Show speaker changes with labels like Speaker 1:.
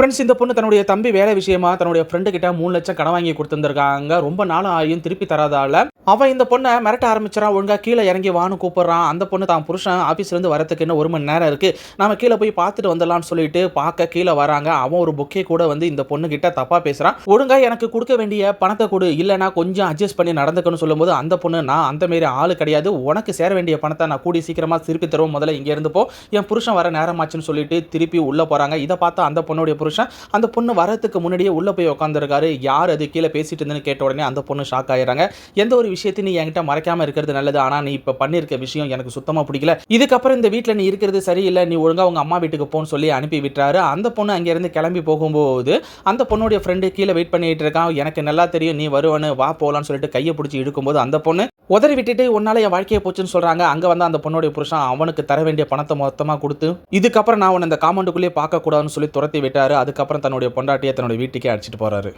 Speaker 1: Friends இந்த பொண்ணு தன்னுடைய தம்பி வேலை விஷயமா தன்னுடைய ஃப்ரெண்டு கிட்ட மூணு லட்சம் கடன் வாங்கி கொடுத்துருந்துருக்காங்க. ரொம்ப நாளும் ஆகியும் திருப்பி தராதால அவன் இந்த பொண்ணை மிரட்ட ஆரம்பிச்சிடான் ஒழுங்காக கீழே இறங்கி வான்னு கூப்பிட்றான். அந்த பொண்ணு தான் புருஷன். ஆஃபீஸ்லேருந்து வரத்துக்கு இன்னும் ஒரு மணி நேரம் இருக்குது நம்ம கீழே போய் பார்த்துட்டு வந்துடலாம்னு சொல்லிட்டு பார்க்க கீழே வராங்க. அவன் ஒரு புக்கே கூட வந்து இந்த பொண்ணுக்கிட்ட தப்பாக பேசுகிறான் ஒழுங்காக எனக்கு கொடுக்க வேண்டிய பணத்தை கொடு. இல்லைனா கொஞ்சம் அட்ஜஸ்ட் பண்ணி நடந்துக்கணும்னு சொல்லும்போது அந்த பொண்ணு நான் அந்த மாரி ஆள் கிடையாது. உனக்கு சேர வேண்டிய பணத்தை நான் கூடி சீக்கிரமாக திருப்பி தருவோம். முதல்ல இங்கேருந்து போ. என் புருஷன் வர நேரமாச்சுன்னு சொல்லிட்டு திருப்பி உள்ளே போகிறாங்க இதை பார்த்தா அந்த பொண்ணுடைய புருஷன் அந்த பொண்ணு வரதுக்கு முன்னாடியே உள்ளே போய் உட்காந்துருக்காரு யார் அது கீழே பேசிட்டு இருந்தேன்னு கேட்ட உடனே அந்த பொண்ணு ஷாக் ஆயிடுறாங்க. எந்த ஒரு விஷயத்தையும் நீ என்கிட்ட மறைக்காம இருக்கிறது நல்லது. ஆனா நீ இப்ப பண்ணிருக்க விஷயம் எனக்கு சுத்தமா பிடிக்கல. இதுக்கப்புறம் இந்த வீட்டில் நீ இருக்கிறது சரியில்லை. நீ ஒழுங்கா உங்க அம்மா வீட்டுக்கு போன்னு சொல்லி அனுப்பி விட்டுறாரு. அந்த பொண்ணு அங்கேருந்து கிளம்பி போகும்போது அந்த பொண்ணுடைய ஃப்ரெண்டு கீழே வெயிட் பண்ணிட்டு இருக்கான். எனக்கு நல்லா தெரியும். நீ வருவனு வா போகலான்னு சொல்லிட்டு கையை பிடிச்சி இழுக்கும்போது அந்த பொண்ணு உதறி விட்டுட்டு உன்னால என் வாழ்க்கையை போச்சுன்னு சொல்றாங்க. அங்க வந்து அந்த பொண்ணுடைய புருஷன் அவனுக்கு தர வேண்டிய பணத்தை மொத்தமா கொடுத்து இதுக்கப்புறம் நான் உன்னை இந்த காம்பவுண்டுக்குள்ளேயே பார்க்க கூடாதுன்னு சொல்லி துரத்தி விட்டாரு. அதுக்கப்புறம் தன்னுடைய பொண்டாட்டியை தன்னுடைய வீட்டுக்கே அடிச்சிட்டு போறாரு.